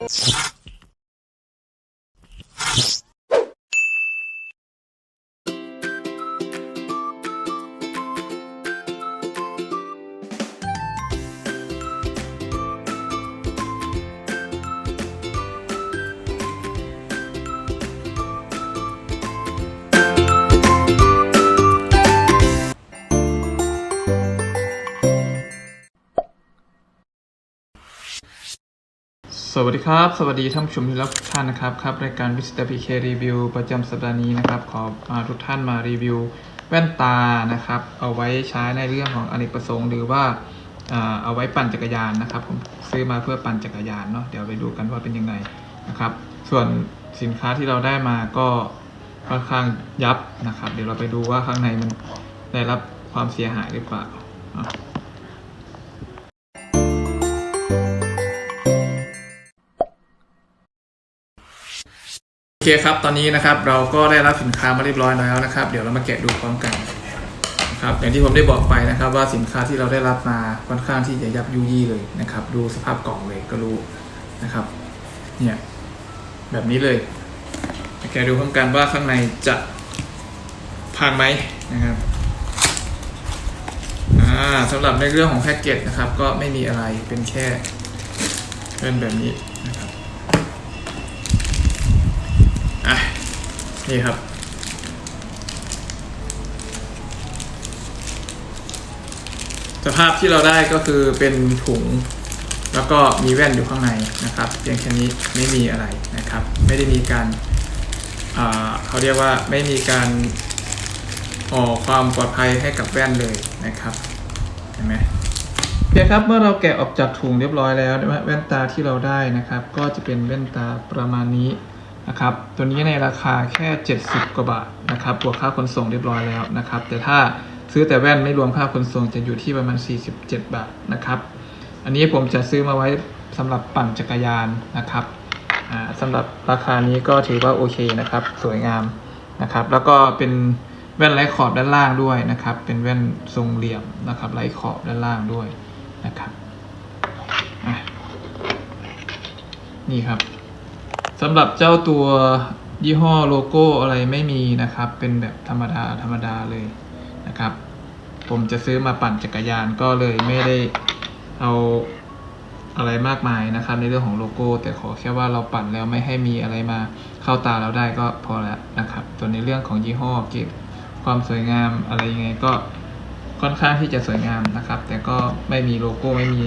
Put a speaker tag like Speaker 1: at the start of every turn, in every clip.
Speaker 1: you สวัสดีครับ สวัสดีท่านผู้ชมที่รักทุกท่านนะครับครับรายการ Visitor PK Review ประจำสัปดาห์นี้นะครับ ขอมาทุกท่านมารีวิวแว่นตานะครับ เอาไว้ใช้ในเรื่องของอเนกประสงค์ หรือว่าเอาไว้ปั่นจักรยานนะครับ ผมซื้อมาเพื่อปั่นจักรยานเนาะเดี๋ยวไปดูกันว่าเป็นยังไงนะครับ ส่วนสินค้าที่เราได้มาก็ค่อนข้างยับนะครับ เดี๋ยวเราไปดูว่าข้างในมันได้รับความเสียหายหรือเปล่า เคครับ ตอนนี้นะครับเราก็ได้รับสินค้ามาเรียบร้อยแล้วนะครับ เดี๋ยวเรามาแกะดูพร้อมกันนะครับอย่างที่ผมได้บอกไปนะครับ ว่าสินค้าที่เราได้รับมาค่อนข้างที่จะยับยุยี่เลยนะครับ ดูสภาพกล่องเลยก็รู้นะครับ เนี่ยแบบนี้เลยมาแกะดูพร้อมกันว่าข้างในจะพังไหมนะครับสำหรับในเรื่องของแพ็กเกจนะครับ ก็ไม่มีอะไรเป็นแค่เป็นแบบนี้นะครับ อะ นี่ครับ สภาพที่เราได้ก็คือเป็นถุง แล้วก็มีแว่นอยู่ข้างในนะครับ เพียงแค่นี้ไม่มีอะไรนะครับ ไม่ได้มีการอ่าเขาเรียกว่าไม่มีการออกความปลอดภัยให้กับแว่นเลยนะครับเห็นไหมโอเคครับเมื่อเราแกะออกจากถุงเรียบร้อยแล้วแว่นตาที่เราได้นะครับ ก็จะเป็นแว่นตาประมาณนี้ นะครับ ตัวนี้ในราคาแค่ 70 กว่าบาทนะครับ บวกค่าขนส่งเรียบร้อยแล้วนะครับ แต่ถ้าซื้อแต่แว่นไม่รวมค่าขนส่งจะอยู่ที่ประมาณ 47 บาทนะครับ อันนี้ผมจะซื้อมาไว้สำหรับปั่นจักรยานนะครับอ่าสำหรับราคานี้ก็ถือว่าโอเคนะครับ สวยงามนะครับ แล้วก็เป็นแว่นไร้ขอบด้านล่างด้วยนะครับ เป็นแว่นทรงเหลี่ยมนะครับไร้ขอบด้านล่างด้วยนะครับนี่ครับ สำหรับเจ้าตัวยี่ห้อโลโก้อะไรไม่มีนะครับ เป็นแบบธรรมดาธรรมดาเลยนะครับ ผมจะซื้อมาปั่นจักรยานก็เลยไม่ได้เอาอะไรมากมายนะครับ ในเรื่องของโลโก้ แต่ขอแค่ว่าเราปั่นแล้วไม่ให้มีอะไรมาเข้าตาเราได้ก็พอแล้วนะครับส่วนในเรื่องของยี่ห้อเก็บความสวยงามอะไรยังไงก็ค่อนข้างที่จะสวยงามนะครับ แต่ก็ไม่มีโลโก้ไม่มี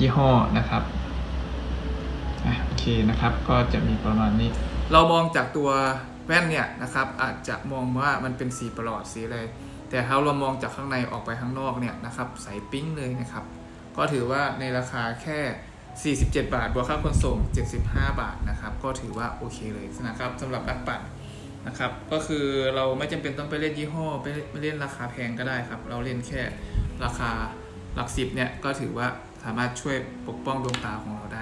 Speaker 1: ยี่ห้อนะครับ อะโอเคนะครับก็จะมีประมาณนี้ เรามองจากตัวแว่นเนี่ยนะครับอาจจะมองว่ามันเป็นสีประหลอดสีอะไรแต่ถ้าเรามองจากข้างในออกไปข้างนอกเนี่ยนะครับใสปิ้งเลยนะครับก็ถือว่าในราคาแค่ 47 บาทบวกค่าขนส่ง 75 บาทนะครับก็ถือว่าโอเคเลยนะครับสำหรับนักปั่นนะครับก็คือเราไม่จำเป็นต้องไปเล่นยี่ห้อไปไปเล่นราคาแพงก็ได้ครับ เราเล่นแค่ราคาหลักสิบเนี่ยก็ถือว่าสามารถช่วยปกป้องดวงตาของเราได้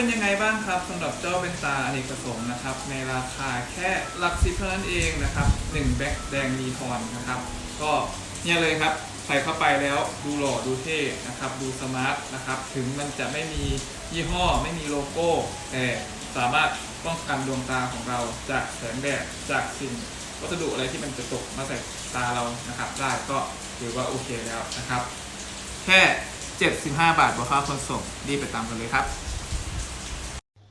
Speaker 1: เป็นยังไงบ้างครับสำหรับเจ้าเป็นตาอเนกประสงค์นะครับ ในราคาแค่หลักสิบเท่านั้นเองนะครับ1แบ็คแดงมีทอนนะครับ ก็เนี่ยเลยครับใส่เข้าไปแล้วดูหล่อดูเท่นะครับ ดูสมาร์ทนะครับ ถึงมันจะไม่มียี่ห้อไม่มีโลโก้แต่สามารถป้องกันดวงตาของเราจากแสงแดดจากสิ่งวัสดุอะไรที่มันจะตกมาใส่ตาเรานะครับ ได้ก็ถือว่าโอเคแล้วนะครับ แค่ 75 บาทบวกค่าขนส่งรีบไปตามกันเลยครับ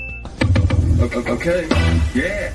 Speaker 2: Okay. Okay. Yeah.